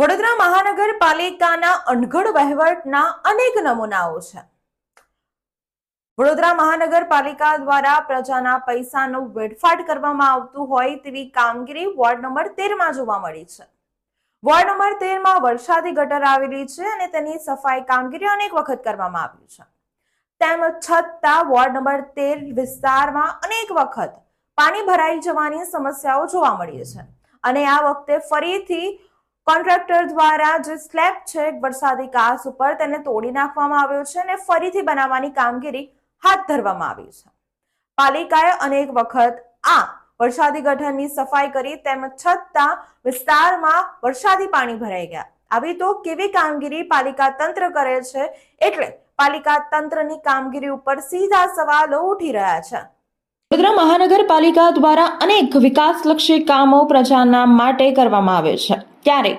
વડોદરા મહાનગરપાલિકાના અણઘડ વહીવટના અનેક નમૂનાઓ છે. વડોદરા મહાનગરપાલિકા દ્વારા પ્રજાના પૈસાનો વેડફાટ કરવામાં આવતું હોય તેવી કામગીરી વોર્ડ નંબર તેરમાં જોવા મળી છે. વોર્ડ નંબર તેરમાં વરસાદી ગટર આવેલી છે અને તેની સફાઈ કામગીરી અનેક વખત કરવામાં આવી છે. તેમ છતાં વોર્ડ નંબર તેર વિસ્તારમાં અનેક વખત પાણી ભરાઈ જવાની સમસ્યાઓ જોવા મળી છે. અને આ વખતે ફરીથી કોન્ટ્રાક્ટર દ્વારા જે સ્લેબ છે વરસાદી કાસ ઉપર તેને તોડી નાખવામાં આવ્યો છે અને ફરીથી બનાવવાની કામગીરી હાથ ધરવામાં આવી છે. પાલિકાએ અનેક વખત આ વરસાદી ગઠનની સફાઈ કરી તેમ છતાં વિસ્તારમાં વરસાદી પાણી ભરાઈ ગયા. આવી તો કેવી કામગીરી પાલિકા તંત્ર કરે છે એટલે પાલિકા તંત્રની કામગીરી ઉપર સીધા સવાલો ઉઠી રહ્યા છે. વડોદરા મહાનગરપાલિકા દ્વારા અનેક વિકાસલક્ષી કામો પ્રજાના માટે કરવામાં આવે છે. ત્યારે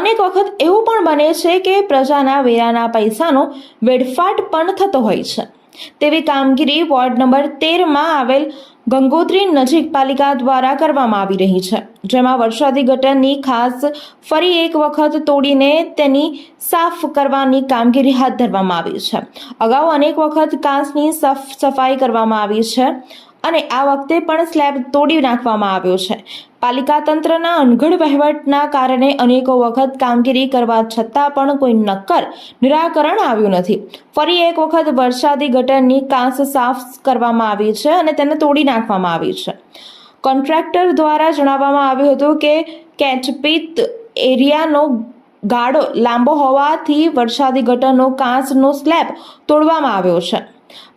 અનેક વખત એવું પણ બને છે કે પ્રજાના વેરાના પૈસાનો વેડફાટ પણ થતો હોય છે. તેવી કામગીરી વોર્ડ નંબર તેરમાં આવેલ ગંગોત્રી નજીક પાલિકા દ્વારા કરવામાં આવી રહી છે, જેમાં વરસાદી ગટરની ખાસ ફરી એક વખત તોડીને તેની સાફ કરવાની કામગીરી હાથ ધરવામાં આવી છે. અગાઉ અનેક વખત કાંસની સફ સફાઈ કરવામાં આવી છે. અને આ વખતે પણ સ્લેબ તોડી નાખવામાં આવ્યો છે. પાલિકા તંત્રના અનગઢ વહીવટના કારણે અનેકો વખત કામગીરી કરવા છતાં પણ કોઈ નક્કર નિરાકરણ આવ્યું નથી. ફરી એક વખત વરસાદી ગટરની કાંસ સાફ કરવામાં આવી છે અને તેને તોડી નાખવામાં આવી છે. કોન્ટ્રાક્ટર દ્વારા જણાવવામાં આવ્યું હતું કે કેચપીત એરિયાનો ગાળો લાંબો હોવાથી વરસાદી ગટરનો કાંસનો સ્લેબ તોડવામાં આવ્યો છે.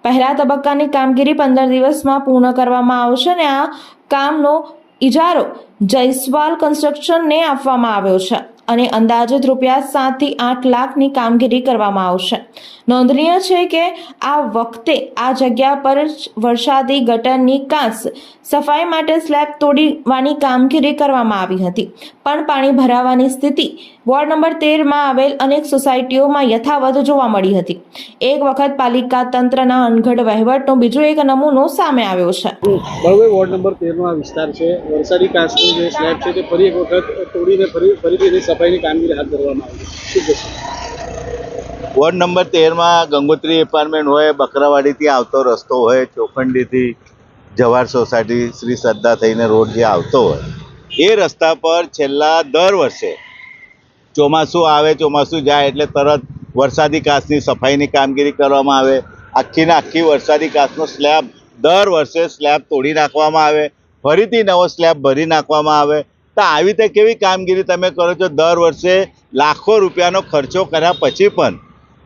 પહેલા તબક્કાની કામગીરી પંદર દિવસમાં પૂર્ણ કરવામાં આવશે અને આ કામનો ઇજારો જયસ્વાલ કન્સ્ટ્રક્શનને આપવામાં આવ્યો છે. અને અંદાજિત રૂપિયા સાતથી આઠ લાખની કામગીરી કરવામાં આવશે. નોંધનીય છે કે આ વખતે આ જગ્યા પર વરસાદી ગટરની કાંસ સફાઈ માટે સ્લેબ તોડીવાની કામગીરી કરવામાં આવી હતી. પણ પાણી ભરાવાની સ્થિતિ વોર્ડ નંબર તેરમાં આવેલ અનેક સોસાયટીઓમાં યથાવત જોવા મળી હતી. એક વખત પાલિકા તંત્રના અનગઢ વહીવટનો બીજો એક નમૂનો સામે આવ્યો છે. વોર્ડ નંબર તેરનો આ વિસ્તાર છે. વરસાદી કાંસની જે સ્લેબ છે તે ફરી એક વખત તોડીને ફરી ફરીથી સફાઈની કામગીરી હાથ ધરવામાં આવી વોર્ડ નંબર તેરમાં ગંગોત્રી એપાર્ટમેન્ટ હોય, બકરાવાડીથી આવતો રસ્તો હોય, ચોખંડીથી જવાહર સોસાયટી શ્રી શ્રદ્ધા થઈને રોડ જે આવતો હોય, એ રસ્તા પર છેલ્લા દર વર્ષે ચોમાસું આવે, ચોમાસું જાય એટલે તરત વરસાદી કાચની સફાઈની કામગીરી કરવામાં આવે. આખી ને આખી વરસાદી કાચનો સ્લેબ દર વર્ષે સ્લેબ તોડી નાખવામાં આવે. ફરીથી નવો સ્લેબ ભરી નાખવામાં આવે. તો આવી રીતે કેવી કામગીરી તમે કરો છો? દર વર્ષે લાખો રૂપિયાનો ખર્ચો કર્યા પછી પણ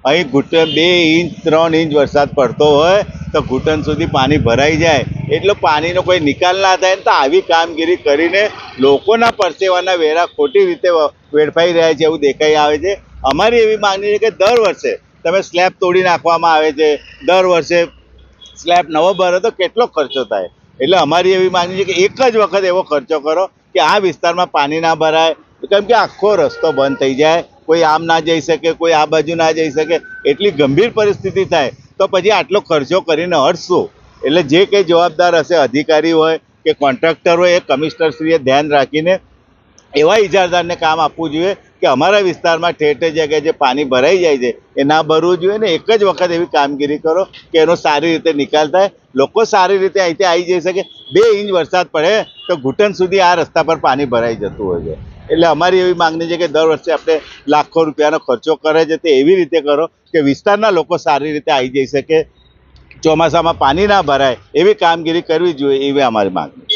અહીં ઘૂંટણ બે ઇંચ, ત્રણ ઇંચ વરસાદ પડતો હોય તો ઘૂંટણ સુધી પાણી ભરાઈ જાય. એટલે પાણીનો કોઈ નિકાલ ના થાય તો આવી કામગીરી કરીને લોકોના પરસેવાના વેરા ખોટી રીતે વેડફાઈ રહ્યા છે એવું દેખાઈ આવે છે. અમારી એવી માગણી છે કે દર વર્ષે તમે સ્લેબ તોડી નાખવામાં આવે છે. દર વર્ષે સ્લેબ નવો ભરો તો કેટલો ખર્ચો થાય? એટલે અમારી એવી માગણી છે કે એક જ વખત એવો ખર્ચો કરો કે આ વિસ્તારમાં પાણી ના ભરાય, કેમ કે આખો રસ્તો બંધ થઈ જાય, કોઈ આમ ના જઈ શકે, કોઈ આ બાજુ ના જઈ શકે, એટલી ગંભીર પરિસ્થિતિ થાય, તો પછી આટલો ખર્ચો કરીને હટશું. એટલે જે કંઈ જવાબદાર હશે, અધિકારી હોય કે કોન્ટ્રાક્ટર હોય, એ કમિશનરશ્રીએ ધ્યાન રાખીને એવા ઇજારદારને કામ આપવું જોઈએ કે અમારા વિસ્તારમાં ઠેર ઠેર જગ્યાએ જે પાણી ભરાઈ જાય છે, એ ના ભરવું જોઈએ ને એક જ વખત એવી કામગીરી કરો કે એનો સારી રીતે નિકાલ થાય. લોકો સારી રીતે અહીંથી આવી જઈ શકે. બે ઇંચ વરસાદ પડે તો ઘૂંટણ સુધી આ રસ્તા પર પાણી ભરાઈ જતું હોય છે. એટલે અમારી એવી માંગણી છે કે દર વર્ષે આપણે લાખો રૂપિયાનો ખર્ચો કરે છે તે એવી રીતે કરો કે વિસ્તારના લોકો સારી રીતે આવી જઈ શકે, ચોમાસામાં પાણી ના ભરાય એવી કામગીરી કરવી જોઈએ એવી અમારી માંગણી